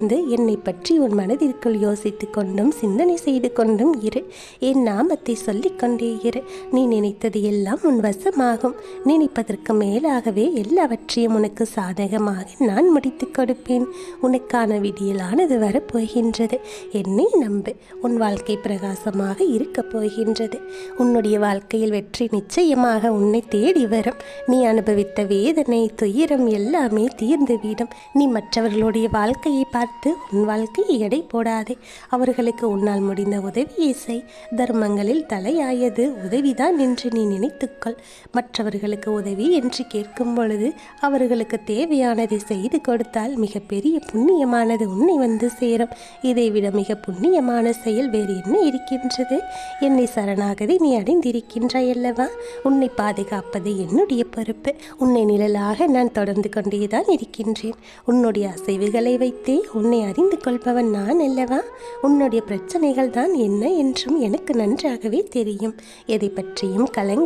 வந்து என்னை பற்றி உன் மனதிற்குள் யோசித்து கொண்டும் சிந்தனை செய்து கொண்டும் இரு. என் நாமத்தை சொல்லிக் கொண்டே இரு. நீ நினைத்தது எல்லாம் உன் வசமாகும். நினைப்பதற்கு மேலாகவே எல்லாவற்றையும் உனக்கு சாதகமாக நான் முடித்து கொடுப்பேன். உனக்கான விடியலானது வரப்போகின்றது. என்னை நம்பு. உன் வாழ்க்கை பிரகாசமாக இருக்கப் போகின்றது. உன்னுடைய வாழ்க்கையில் வெற்றி நிச்சயமாக உன்னை தேடி வரும். நீ அனுபவித்த வேதனை துயரம் எல்லாமே தீர்ந்துவிடும். நீ மற்றவர்களுடைய வாழ்க்கையை பார்த்து உன் வாழ்க்கை எடை போடாதே. அவர்களுக்கு உன்னால் முடிந்த உதவியை செய் தர்மங்களில் தலையாயது. உதவிதான் என்று நீ நினைத்துக்கொள். மற்றவர்களுக்கு உதவி என்று கேட்கும் பொழுது அவர்களுக்கு தேவையானதை செய்து கொடுத்தால் மிகப்பெரிய புண்ணியமானது உன்னை வந்து சேரும். இதைவிட மிக புண்ணியமான செயல் வேறு என்ன இருக்கின்றது? என்னை சரணாகதி நீ அடைந்திருக்கின்றாய் அல்லவா? உன்னை பாதுகாப்பது என்னுடைய பொறுப்பு. உன்னை நிழலாக நான் தொடர்ந்து கொண்டேதான் இருக்கின்றேன். உன்னுடைய அசைவுகளை வைத்தே உன்னை அறிந்து கொள்பவன் நான் அல்லவா? உன்னுடைய பிரச்சனைகள் தான் என்ன என்றும் எனக்கு நன்றாகவே தெரியும். எதை பற்றியும் கலங்க